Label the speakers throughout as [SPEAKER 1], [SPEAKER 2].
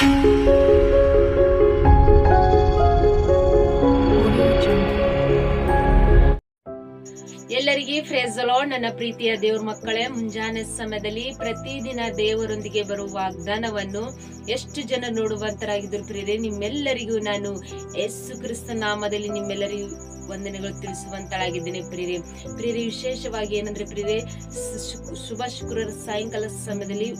[SPEAKER 1] ಎಲ್ಲರಿಗೆ ಫ್ರೇಜಲೋ ನನ್ನ ಪ್ರೀತಿಯ ದೇವ್ರ ಮಕ್ಕಳೇ, ಮುಂಜಾನೆ ಸಮಯದಲ್ಲಿ ಪ್ರತಿದಿನ ದೇವರೊಂದಿಗೆ ಬರುವ ವಾಗ್ದಾನವನ್ನು ಎಷ್ಟು ಜನ ನೋಡುವಂತರಾಗಿದ್ರು ಪ್ರಿಯರೇ, ನಿಮ್ಮೆಲ್ಲರಿಗೂ ನಾನು ಯೇಸು ಕ್ರಿಸ್ತ ನಾಮದಲ್ಲಿ ನಿಮ್ಮೆಲ್ಲರಿಗೂ ವಂದನೆಗಳು ತಿಳಿಸುವಂತಳಾಗಿದ್ದೇನೆ ಪ್ರಿಯರೇ. ಪ್ರಿಯರೇ, ವಿಶೇಷವಾಗಿ ಏನಂದ್ರೆ ಪ್ರಿಯರೇ, ಶುಭ ಶುಕ್ರವಾರ ಸಾಯಂಕಾಲ ಸಮಯದಲ್ಲಿ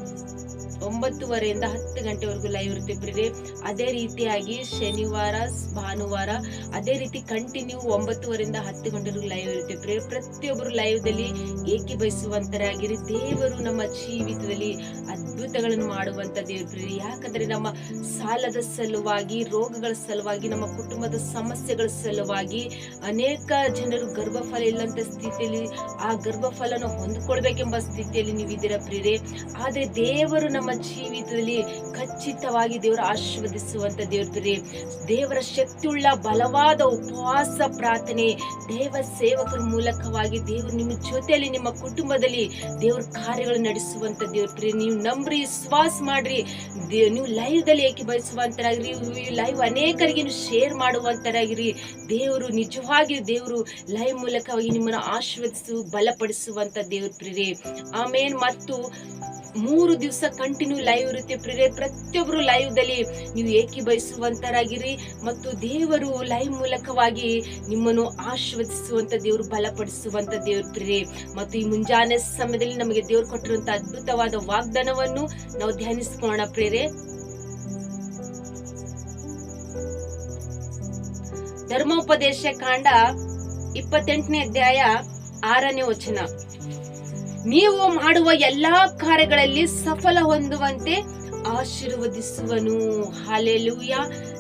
[SPEAKER 1] ಒಂಬತ್ತುವರೆಯಿಂದ ಹತ್ತು ಗಂಟೆವರೆಗೂ ಲೈವ್ ಇರುತ್ತೆ ಪ್ರಿಯರೇ ಅದೇ ರೀತಿಯಾಗಿ ಶನಿವಾರ, ಭಾನುವಾರ, ಅದೇ ರೀತಿ ಕಂಟಿನ್ಯೂ ಒಂಬತ್ತುವರೆಯಿಂದ ಹತ್ತು ಗಂಟೆವರೆಗೂ ಲೈವ್ ಇರುತ್ತೆ ಪ್ರಿಯ ಪ್ರತಿಯೊಬ್ಬರು ಲೈವ್ ದಲ್ಲಿ ಏಕೀಭವಿಸುವಂತರಾಗಿರಿ ದೇವರು ನಮ್ಮ ಜೀವಿತದಲ್ಲಿ ಅದ್ಭುತಗಳನ್ನು ಮಾಡುವಂತ ದೇವರು ಯಾಕಂದ್ರೆ ನಮ್ಮ ಸಾಲದ ಸಲುವಾಗಿ, ರೋಗಗಳ ಸಲುವಾಗಿ, ನಮ್ಮ ಕುಟುಂಬದ ಸಮಸ್ಯೆಗಳ ಸಲುವಾಗಿ ಅನೇಕ ಜನರು ಗರ್ಭಫಲ ಇಲ್ಲಂತ ಸ್ಥಿತಿಯಲ್ಲಿ ಆ ಗರ್ಭಫಲನ ಹೊಂದ್ಕೊಳ್ಬೇಕೆಂಬ ಸ್ಥಿತಿಯಲ್ಲಿ ನೀವಿದ್ದೀರ ಪ್ರೀರೆ ಆದ್ರೆ ದೇವರು ನಮ್ಮ ಜೀವಿತದಲ್ಲಿ ಖಚಿತವಾಗಿ ದೇವರು ಆಶೀರ್ವದಿಸುವಂತ ದೇವ್ರಿ. ದೇವರ ಶಕ್ತಿಯುಳ್ಳ ಬಲವಾದ ಉಪವಾಸ ಪ್ರಾರ್ಥನೆ ದೇವ ಸೇವಕರ ಮೂಲಕವಾಗಿ ದೇವರು ನಿಮ್ಮ ಜೊತೆಯಲ್ಲಿ ನಿಮ್ಮ ಕುಟುಂಬದಲ್ಲಿ ದೇವ್ರ ಕಾರ್ಯಗಳು ನಡೆಸುವಂತ ದೇವ್ರಿ. ನೀವು ನಂಬ್ರಿ, ವಿಶ್ವಾಸ ಮಾಡ್ರಿ. ನೀವು ಲೈವ್ ದಲ್ಲಿ ಏಕೆ ಬಯಸುವಂತರಾಗಿರಿ? ಲೈವ್ ಅನೇಕರಿಗೆ ಶೇರ್ ಮಾಡುವಂತರಾಗಿರಿ. ದೇವರು ನಿಜವಾಗಿ ದೇವರು ಲೈವ್ ಮೂಲಕವಾಗಿ ನಿಮ್ಮನ್ನು ಆಶೀರ್ವದಿಸು, ಬಲಪಡಿಸುವಂತ ದೇವ್ರಿ. ಆಮೇನ್ ಮತ್ತು ಮೂರು ದಿವಸ ಕಂಟಿನ್ಯೂ ಲೈವ್ ಇರುತ್ತೆ ಪ್ರಿಯರೇ. ಪ್ರತಿಯೊಬ್ಬರು ಲೈವ್ ದಲ್ಲಿ ನೀವು ಬಯಸುವಂತರಾಗಿರಿ ಮತ್ತು ದೇವರು ಲೈವ್ ಮೂಲಕವಾಗಿ ನಿಮ್ಮನ್ನು ಆಶೀರ್ವದಿಸುವಂತ ದೇವರು, ಬಲಪಡಿಸುವಂತ ದೇವರು ಪ್ರಿಯರೇ. ಮತ್ತು ಈ ಮುಂಜಾನೆ ಸಮಯದಲ್ಲಿ ನಮಗೆ ದೇವರು ಕೊಟ್ಟಿರುವಂತ ಅದ್ಭುತವಾದ ವಾಗ್ದಾನವನ್ನು ನಾವು ಧ್ಯಾನಿಸ್ಕೊಳ್ಳೋಣ ಪ್ರಿಯರೇ. ಧರ್ಮೋಪದೇಶ ಕಾಂಡ ಇಪ್ಪತ್ತೆಂಟನೇ ಅಧ್ಯಾಯ ಆರನೇ ವಚನ. ನೀವು ಮಾಡುವ ಎಲ್ಲಾ ಕಾರ್ಯಗಳಲ್ಲಿ ಸಫಲ ಹೊಂದುವಂತೆ ಆಶೀರ್ವದಿಸುವನು. ಹಾಲೆಲೂಯ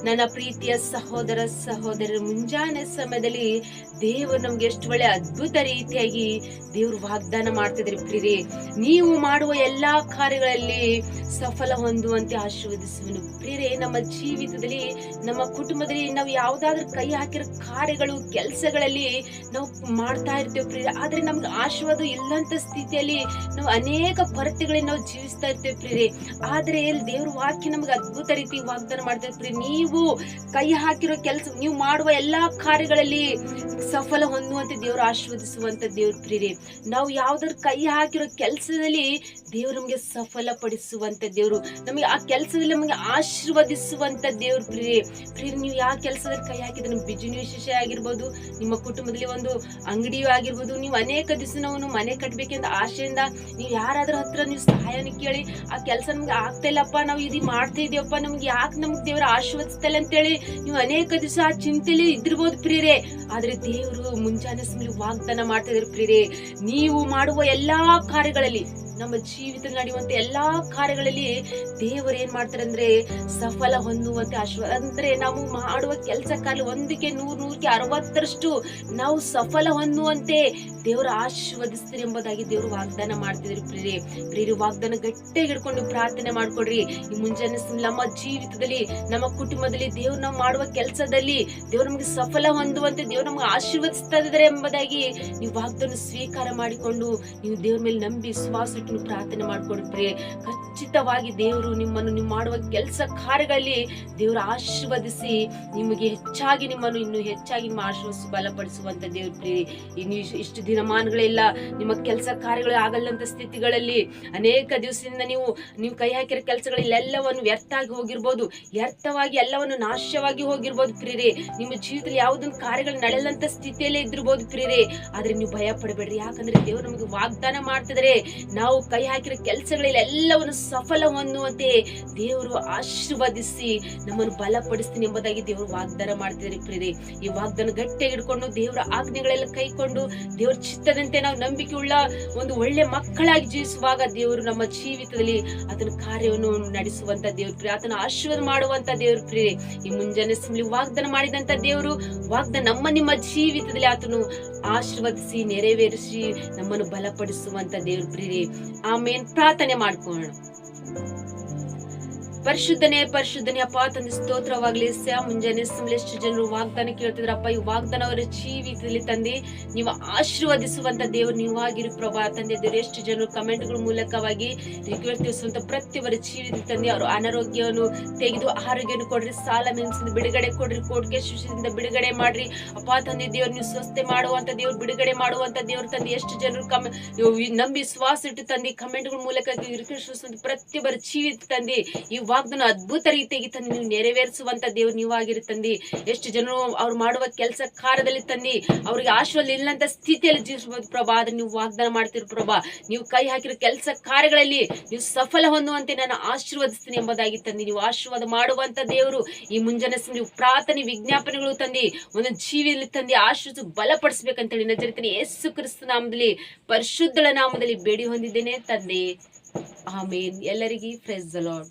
[SPEAKER 1] ನನ್ನ ಪ್ರೀತಿಯ ಸಹೋದರ ಸಹೋದರ ಮುಂಜಾನೆ ಸಮಯದಲ್ಲಿ ದೇವರು ನಮ್ಗೆ ಎಷ್ಟು ಒಳ್ಳೆ ಅದ್ಭುತ ರೀತಿಯಾಗಿ ದೇವರು ವಾಗ್ದಾನ ಮಾಡ್ತಿದ್ರಿ ಪ್ರೀರಿ ನೀವು ಮಾಡುವ ಎಲ್ಲಾ ಕಾರ್ಯಗಳಲ್ಲಿ ಸಫಲ ಹೊಂದುವಂತೆ ಆಶೀರ್ವದಿಸುವನು. ಪ್ರೀರೆ ನಮ್ಮ ಜೀವಿತದಲ್ಲಿ, ನಮ್ಮ ಕುಟುಂಬದಲ್ಲಿ ನಾವು ಯಾವ್ದಾದ್ರು ಕೈ ಹಾಕಿರೋ ಕಾರ್ಯಗಳು, ಕೆಲಸಗಳಲ್ಲಿ ನಾವು ಮಾಡ್ತಾ ಇರ್ತೇವೆ ಪ್ರೀರೆ ಆದ್ರೆ ನಮ್ಗೆ ಆಶೀರ್ವಾದ ಇಲ್ಲಂತ ಸ್ಥಿತಿಯಲ್ಲಿ ನಾವು ಅನೇಕ ಕೊರತೆಗಳಲ್ಲಿ ನಾವು ಜೀವಿಸ್ತಾ ಇರ್ತೇವೆ ಪ್ರೀರೆ ಆದ್ರೆ ಇಲ್ಲಿ ದೇವ್ರ ವಾಕ್ಯ ನಮ್ಗೆ ಅದ್ಭುತ ರೀತಿ ವಾಗ್ದಾನ ಮಾಡ್ತೈತ್ರಿ. ನೀವು ಕೈ ಹಾಕಿರೋ ಕೆಲಸ, ನೀವು ಮಾಡುವ ಎಲ್ಲಾ ಕಾರ್ಯಗಳಲ್ಲಿ ಸಫಲ ಹೊಂದುವಂತೆ ದೇವ್ರು ಆಶೀರ್ವದಿಸುವಂತ ದೇವ್ರ ಪ್ರೀರಿ. ನಾವು ಯಾವ್ದಾದ್ರು ಕೈ ಹಾಕಿರೋ ಕೆಲಸದಲ್ಲಿ ದೇವ್ರು ನಮ್ಗೆ ಸಫಲ ಪಡಿಸುವಂತ ದೇವ್ರು. ನಮಗೆ ಆ ಕೆಲಸದಲ್ಲಿ ನಮಗೆ ಆಶೀರ್ವದಿಸುವಂತ ದೇವ್ರ ಪ್ರೀರಿ. ಪ್ರೀರಿ, ನೀವು ಯಾವ ಕೆಲಸದಲ್ಲಿ ಕೈ ಹಾಕಿದ್ರೆ ನಿಮ್ಮ ಬಿಸಿನೆಸ್ ವಿಷಯ ಆಗಿರ್ಬೋದು, ನಿಮ್ಮ ಕುಟುಂಬದಲ್ಲಿ ಒಂದು ಅಂಗಡಿಯೂ ಆಗಿರ್ಬೋದು, ನೀವು ಅನೇಕ ದಿವಸ ನಾವು ಮನೆ ಕಟ್ಬೇಕೆಂದ ಆಶೆಯಿಂದ ನೀವು ಯಾರಾದ್ರೂ ಹತ್ರ ನೀವು ಸಹಾಯನ ಕೇಳಿ ಆ ಕೆಲಸ ನಮ್ಗೆ ಆಗ್ತಾ ಇಲ್ಲಪ್ಪ, ನಾವು ಇದು ಮಾಡ್ತಾ ಇದೀವಪ್ಪ ನಮ್ಗೆ ಯಾಕೆ ನಮ್ಗೆ ದೇವ್ರ ಆಶೀರ್ವದಿಸ್ತಲ್ಲ ಅಂತೇಳಿ ನೀವು ಅನೇಕ ದಿವಸ ಆ ಚಿಂತೆಲಿ ಇದ್ರಬಹುದು ಪ್ರಿಯರೇ. ಆದ್ರೆ ದೇವರು ಮುಂಜಾನೆ ವಾಗ್ದಾನ ಮಾಡ್ತಾ ಇದ್ರು ಪ್ರಿಯರೇ. ನೀವು ಮಾಡುವ ಎಲ್ಲಾ ಕಾರ್ಯಗಳಲ್ಲಿ, ನಮ್ಮ ಜೀವಿತ ನಡೆಯುವಂತ ಎಲ್ಲಾ ಕಾರ್ಯಗಳಲ್ಲಿ ದೇವರು ಏನ್ ಮಾಡ್ತಾರೆ ಅಂದ್ರೆ ಸಫಲ ಹೊಂದುವಂತೆ ಆಶ್ವ ಅಂದ್ರೆ ನಾವು ಮಾಡುವ ಕೆಲಸ ಕಾರ್ಯ ಒಂದಕ್ಕೆ ನೂರ್ ನೂರಕ್ಕೆ ಅರವತ್ತರಷ್ಟು ನಾವು ಸಫಲ ಹೊಂದುವಂತೆ ದೇವರ ಆಶೀರ್ವದಿಸ್ತೀರಿ ಎಂಬುದಾಗಿ ದೇವರು ವಾಗ್ದಾನ ಮಾಡ್ತಿದ್ರು ಪ್ರೀರೇ ಪ್ರಿಯರಿ, ವಾಗ್ದಾನ ಗಟ್ಟಿಯಾಗಿ ಹಿಡ್ಕೊಂಡು ಪ್ರಾರ್ಥನೆ ಮಾಡ್ಕೊಡ್ರಿ ಈ ಮುಂಜಾನೆ ನಮ್ಮ ಜೀವಿತದಲ್ಲಿ, ನಮ್ಮ ಕುಟುಂಬದಲ್ಲಿ ದೇವ್ರು ನಾವು ಮಾಡುವ ಕೆಲಸದಲ್ಲಿ ದೇವ್ರು ನಮಗೆ ಸಫಲ ಹೊಂದುವಂತೆ ದೇವ್ರು ನಮ್ಗೆ ಆಶೀರ್ವದಿಸ್ತಾ ಇದ್ದಾರೆ ಎಂಬುದಾಗಿ ನೀವು ವಾಗ್ದಾನ ಸ್ವೀಕಾರ ಮಾಡಿಕೊಂಡು ನೀವು ದೇವ್ರ ಮೇಲೆ ನಂಬಿ ವಿಶ್ವಾಸ ಇಟ್ಟು ಪ್ರಾರ್ಥನೆ ಮಾಡಿಕೊಂಡ್ರೆ ಖಚಿತವಾಗಿ ದೇವರು ನಿಮ್ಮನ್ನು ನೀವು ಮಾಡುವ ಕೆಲಸ ಕಾರ್ಯಗಳಲ್ಲಿ ದೇವರು ಆಶೀರ್ವದಿಸಿ ನಿಮಗೆ ಹೆಚ್ಚಾಗಿ ನಿಮ್ಮನ್ನು ಇನ್ನು ಹೆಚ್ಚಾಗಿ ಆಶೀರ್ವದಿಸಿ ಬಲಪಡಿಸುವಂತ ದೇವ್ರ ಪ್ರಿಯೆ ಇನ್ನು ಇಷ್ಟು ದಿನಮಾನಗಳೆಲ್ಲ, ನಿಮ್ಮ ಕೆಲಸ ಕಾರ್ಯಗಳು ಆಗಲ್ಲಂತ ಸ್ಥಿತಿಗಳಲ್ಲಿ ಅನೇಕ ದಿವಸದಿಂದ ನೀವು ನೀವು ಕೈ ಹಾಕಿರೋ ಕೆಲಸಗಳೆಲ್ಲವನ್ನು ವ್ಯರ್ಥ ಆಗಿ ಹೋಗಿರ್ಬೋದು. ವ್ಯರ್ಥವಾಗಿ ಎಲ್ಲವನ್ನು ನಾಶವಾಗಿ ಹೋಗಿರ್ಬೋದು ಪ್ರಿಯರೇ. ನಿಮ್ಮ ಜೀವಿತದಲ್ಲಿ ಯಾವುದೊಂದು ಕಾರ್ಯಗಳು ನಡೆಯಲ್ಲಂತ ಸ್ಥಿತಿಯಲ್ಲೇ ಇದ್ದಿರ್ಬೋದು ಪ್ರಿಯರೇ. ಆದ್ರೆ ನೀವು ಭಯ ಪಡಬೇಡ್ರಿ ಯಾಕಂದ್ರೆ ದೇವರು ನಮಗೆ ವಾಗ್ದಾನ ಮಾಡ್ತಿದ್ರೆ. ನಾವು ಕೈ ಹಾಕಿರೋ ಕೆಲಸಗಳಲ್ಲಿ ಎಲ್ಲವನ್ನು ಸಫಲ ಹೊಂದುವಂತೆ ದೇವರು ಆಶೀರ್ವದಿಸಿ ನಮ್ಮನ್ನು ಬಲಪಡಿಸ್ತೀನಿ ಎಂಬುದಾಗಿ ದೇವರು ವಾಗ್ದಾನ ಮಾಡ್ತಿದ್ದಾರೆ ಪ್ರಿಯರೇ. ಈ ವಾಗ್ದಾನ ಗಟ್ಟಿಯಾಗಿ ಹಿಡ್ಕೊಂಡು ದೇವರ ಆಜ್ಞೆಗಳೆಲ್ಲ ಕೈಕೊಂಡು ದೇವರ ಚಿತ್ತದಂತೆ ನಾವು ನಂಬಿಕೆ ಉಳ್ಳ ಒಂದು ಒಳ್ಳೆ ಮಕ್ಕಳಾಗಿ ಜೀವಿಸುವಾಗ ದೇವರು ನಮ್ಮ ಜೀವಿತದಲ್ಲಿ ಅದನ್ನ ಕಾರ್ಯವನ್ನು ನಡೆಸುವಂತ ದೇವ್ರ ಪ್ರಿಯ. ಆತನ ಆಶೀರ್ವಾದ ಮಾಡುವಂತ ದೇವ್ರ ಪ್ರಿಯ. ಈ ಮುಂಜಾನೆ ಸುಮ್ಮನೆ ವಾಗ್ದಾನ ಮಾಡಿದಂತ ದೇವರು, ವಾಗ್ದಾನ ನಮ್ಮ ನಿಮ್ಮ ಜೀವಿತದಲ್ಲಿ ಆತನು ಆಶೀರ್ವದಿಸಿ, ನೆರವೇರಿಸಿ ನಮ್ಮನ್ನು ಬಲಪಡಿಸುವಂತ ದೇವ್ರ ಪ್ರಿಯ. ಆಮೇನ್. ಪ್ರಾರ್ಥನೆ ಮಾಡ್ಕೊಳ್ಳೋಣ. ಪರಿಶುದ್ಧನೇ ಪರಿಶುದ್ಧನೇ, ಅಪ್ಪ, ತಂದೆ, ಸ್ತೋತ್ರವಾಗ್ಲಿ ಸ್ಯಾ ಮುಂಜಾನೆ ಎಷ್ಟು ಜನರು ವಾಗ್ದಾನ ಕೇಳ್ತಿದ್ರಪ್ಪ ಈ ವಾಗ್ದಾನ ಅವರ ಜೀವಿತದಲ್ಲಿ ತಂದೆ, ನೀವು ಆಶೀರ್ವದಿಸುವಂತ ದೇವರು ನೀವಾಗಿರು ಪ್ರಭಾ, ತಂದೆ, ದೇವರು, ಎಷ್ಟು ಜನರು ಕಮೆಂಟ್ಗಳ ಮೂಲಕವಾಗಿ ರಿಕ್ವೆಸ್ಟ್ ತಿಳಿಸುವಂತ ಪ್ರತಿಯೊಬ್ಬರ ಜೀವಿತ ತಂದೆ, ಅವರು ಅನಾರೋಗ್ಯವನ್ನು ತೆಗೆದು ಆರೋಗ್ಯವನ್ನು ಕೊಡ್ರಿ, ಸಾಲ ಮೆಣಸಿನ ಬಿಡುಗಡೆ ಕೊಡ್ರಿ ಕೋಟ್ಗೆ ಶಿಷ್ಯದಿಂದ ಬಿಡುಗಡೆ ಮಾಡ್ರಿ, ಅಪ್ಪ, ತಂದೆ, ದೇವ್ರು, ನೀವು ಸ್ವಸ್ಥೆ ಮಾಡುವಂತ ದೇವ್ರು, ಬಿಡುಗಡೆ ಮಾಡುವಂತ ದೇವ್ರು ತಂದೆ, ಎಷ್ಟು ಜನರು ಕಮ್ ನಂಬಿ ಶ್ವಾಸ ಇಟ್ಟು ತಂದೆ, ಕಮೆಂಟ್ಗಳ ಮೂಲಕ ರಿಕ್ವೆಸ್ಟ್ ಪ್ರತಿಯೊಬ್ಬರ ಜೀವಿತ ತಂದೆ, ಈ ವಾಗ್ದಾನ ಅದ್ಭುತ ರೀತಿಯಾಗಿ ತಂದೆ ನೀವು ನೆರವೇರಿಸುವಂತ ದೇವ್ರು ನೀವಾಗಿರಿ ತಂದಿ. ಎಷ್ಟು ಜನರು ಅವ್ರು ಮಾಡುವ ಕೆಲಸ ಕಾರ್ಯದಲ್ಲಿ ತಂದಿ, ಅವ್ರಿಗೆ ಆಶ್ರಯ ಇಲ್ಲಂತ ಸ್ಥಿತಿಯಲ್ಲಿ ಜೀವಿಸಬಹುದು ಪ್ರಭಾ, ಆದ್ರೆ ನೀವು ವಾಗ್ದಾನ ಮಾಡ್ತಿರೋ ಪ್ರಭಾ. ನೀವು ಕೈ ಹಾಕಿರೋ ಕೆಲಸ ಕಾರ್ಯಗಳಲ್ಲಿ ನೀವು ಸಫಲ ಹೊಂದುವಂತೆ ನಾನು ಆಶೀರ್ವದಿಸ್ತೀನಿ ಎಂಬುದಾಗಿ ತಂದಿ. ನೀವು ಆಶೀರ್ವಾದ ಮಾಡುವಂತ ದೇವರು. ಈ ಮುಂಜಾನೆ ನೀವು ಪ್ರಾರ್ಥನೆ, ವಿಜ್ಞಾಪನೆಗಳು ತಂದಿ. ಒಂದು ಜೀವಿಯಲ್ಲಿ ತಂದೆ ಆಶೀರ್ವ ಬಲಪಡಿಸ್ಬೇಕಂತೇಳಿ ನಜರಿತೀನಿ ಯೇಸು ಕ್ರಿಸ್ತ ನಾಮದಲ್ಲಿ, ಪರಿಶುದ್ಧಳ ನಾಮದಲ್ಲಿ ಬೇಡಿ ಹೊಂದಿದ್ದೇನೆ ತಂದೆ. ಆಮೇನ್. ಎಲ್ಲರಿಗೂ ಫ್ರೆಸ್ ಲಾರ್ಡ್